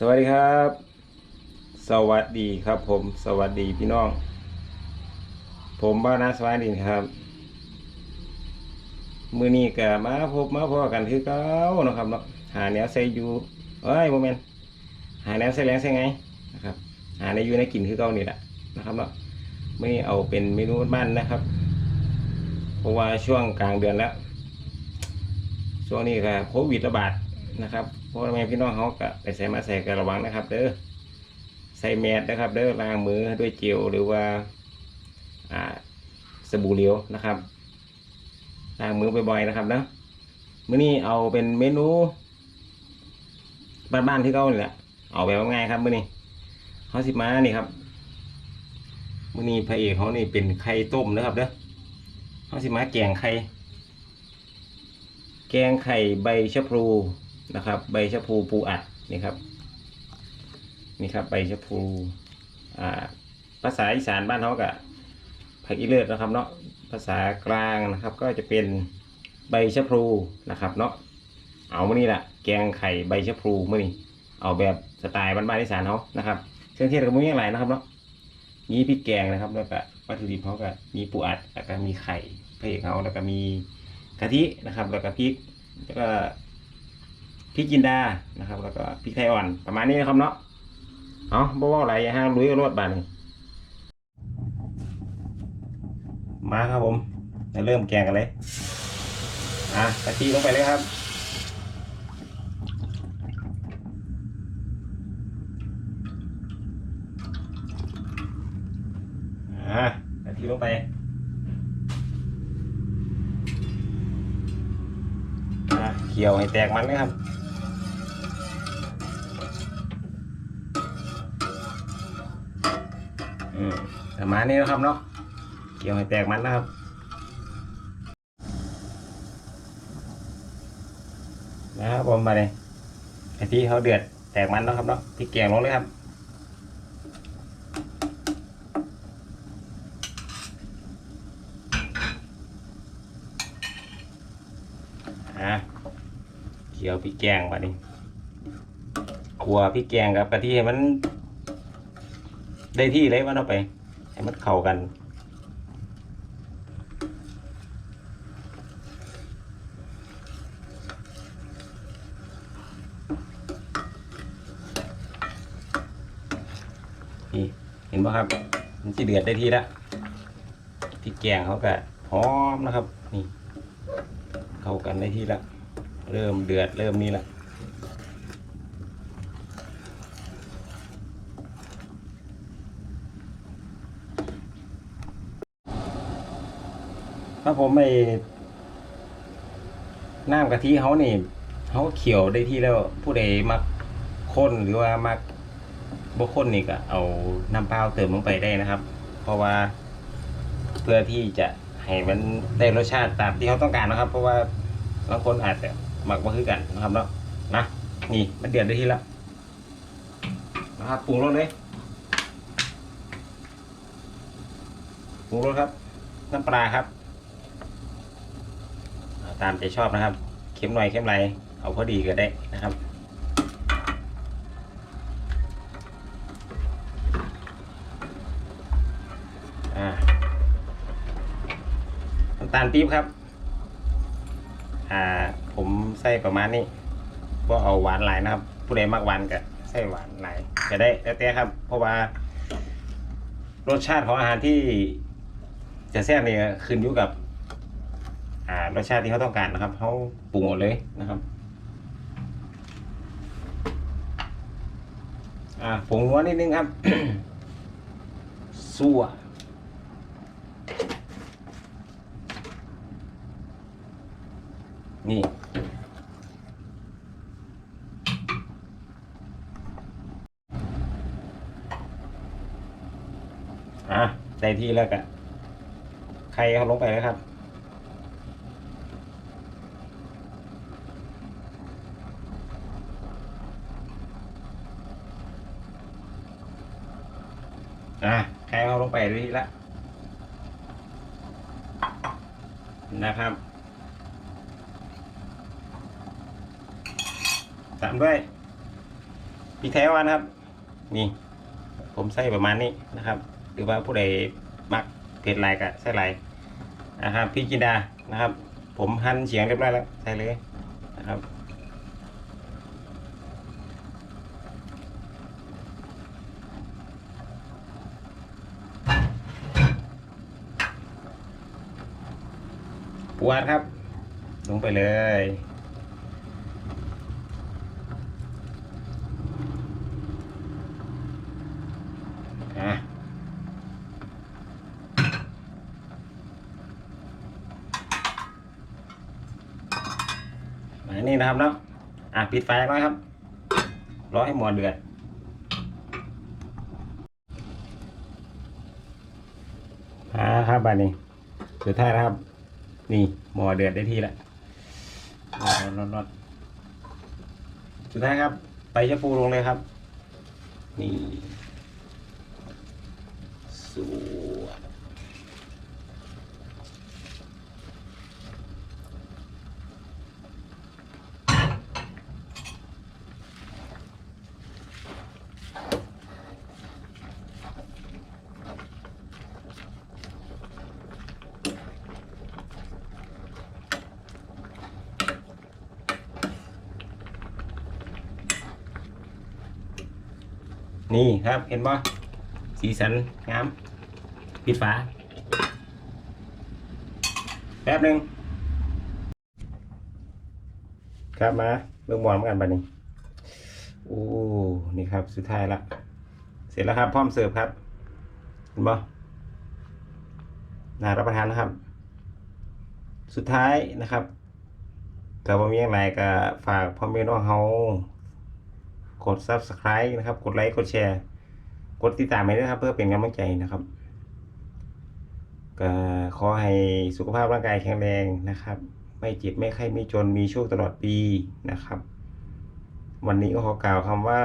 สวัสดีครับ สวัสดีครับผม สวัสดีพี่น้อง ผมบ้านนาสวัสดีครับ มือนี้ก็มาพบมาพอกันคือเก้าเนาะครับเนาะหาแนวใส่อยู่เอ้ยโมเมนต์หาแนวใส่แรงใส่ไงนะครับ หาในอยู่ในกินคือเก้านี่แหละนะครับเนาะไม่เอาเป็นเมนูบ้านนะครับ เพราะว่าช่วงกลางเดือนแล้ว ช่วงนี้ก็โควิดระบาด นะครับพ่อแม่พี่น้องเขาก็ไปใส่มาใส่กันระวังนะครับ เด้อใส่แมสนะครับ เด้อล้างมือด้วยเจลหรือว่าอ่าสบู่เหลวนะครับล้างมือบ่อยๆนะครับนะมื้อนี้เอาเป็นเมนูบ้านๆที่เขานี่แหละเอาแบบง่ายครับมื้อนี้เขาสิมานี่ครับมื้อนี้พระเอกเขานี่เป็นไข่ต้มนะครับเด้อเขาสิมาแกงไข่แกงไข่ใบชะพลู นะครับ ใบชะพลูปูอัดนี่ครับนี่ครับใบชะพลูอ่าภาษาอีสานบ้านเขากับผักอีเลิศนะครับเนาะภาษากลางนะครับ ก็จะเป็นใบชะพลูนะครับ เนาะเอามื่อนี้แหละแกงไข่ใบชะพลูมื่อนี้เอาแบบสไตล์บ้านๆอีสานเขานะครับเครื่องเทศก็มีอย่างไรนะครับเนาะมีพริกแกงนะครับแล้วก็วัตถุดิบเขาก็มีปูอัดแล้วก็มีไข่พระเอกเขาแล้วก็มีกะทินะครับ แล้วก็พริกแล้วก็ พริกจินดานะครับ แล้วก็พริกไทยอ่อนประมาณนี้นะครับเนาะเอาบ่ว่าอะไรอย่าห้ามลุยรวดบานนี่มาครับผมจะเริ่มแกงกันเลยอะกะทิลงไปเลยครับอะกะทิลงไปอะเคี่ยวให้แตกมันนะครับ อืมประมาณนี้นะครับเนาะเคี่ยวให้แตกมันนะครับนะครับผมมาเลยไอที่เขาเดือดแตกมันแล้วครับเนาะพริกแกงลงเลยครับอะเคี่ยวพริกแกงมาดิขัวพริกแกงกับกะทิให้มัน ได้ที่เลยมันเอาไป ให้มันเข้ากัน นี่เห็นไหมครับ มันจะเดือดได้ที่แล้วพริกแกงเขาก็หอมนะครับ นี่ เข้ากันได้ที่ละ เริ่มเดือดเริ่มนี่ละ ถ้าผมไม่น้ำกะทิเขานี่เขาเขียวได้ที่แล้ว ผู้ใดมักข้นหรือว่ามักบ่ข้นนี่ก็เอาน้ำเปล่าเติมลงไปได้นะครับ เพราะว่าเพื่อที่จะให้มันได้รสชาติตามที่เขาต้องการนะครับ เพราะว่าบางคนอาจจะหมักมาคือกันนะครับเนาะนะนี่มันเดือดได้ที่แล้วนะครับปรุงรสเลยปรุงรสครับ น้ำปลาครับ ตามใจชอบนะครับ เค็มหน่อยเค็มไรเอาพอดีก็ได้นะครับอ่าน้ำตาลปี๊บครับ อ่า ผมใส่ประมาณนี้ว่าเอาหวานหลายนะครับ ผู้ใดมักหวานก็ใส่หวานหลายก็ได้แล้วแต่ครับ เพราะว่ารสชาติของอาหารที่จะแซ่บเนี่ยขึ้นอยู่กับ รสชาติที่เขาต้องการนะครับเขาปรุงหมดเลยนะครับอ่าผงนัวนิดนึงครับซั่วนี่ อะได้ที่แล้วกันใครเอาลงไปเลยครับ อะใครเอาลงไปได้ที่แล้วนะครับตามด้วยพริกไทยอ่อนครับ นี่ ผมใส่ประมาณนี้นะครับ หรือว่าผู้ใดมักเผ็ดหลายก็ใส่หลายนะครับพริกจินดานะครับ ผมหั่นเฉียงเรียบร้อยแล้วใส่เลยนะครับ วดครับ ลงไปเลย อะนี่นะครับเนาะอะปิดไฟไว้ครับ รอให้หมอเดือดอ่าครับบานนี้สุดท้ายครับ นี่หมอเดือดได้ที่ละร้อนร้อนร้อนสุดท้ายครับไปชะปูลงเลยครับ นี่สูวด นี่ครับเห็นบ่สีสันงามปิดฝา แป๊บหนึ่งครับมาเบิ่งบอลกันบัดนี้โอ้นี่ครับสุดท้ายละเสร็จแล้วครับ พร้อมเสิร์ฟครับ เห็นบ่น่ารับประทานนะครับ สุดท้ายนะครับถ้าว่มีอะไรก็ฝากพ่อแม่น้องเฮา กด subscribe นะครับ กดไลค์กดแชร์กดติดตามให้ด้วยครับ เพื่อเป็นกำลังใจนะครับก็ขอให้สุขภาพร่างกายแข็งแรงนะครับ ไม่เจ็บไม่ไข้ไม่จนมีโชคตลอดปีนะครับ วันนี้ก็ขอกล่าวคำว่า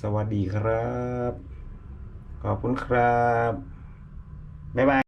สวัสดีครับ ขอบคุณครับ บ๊ายบาย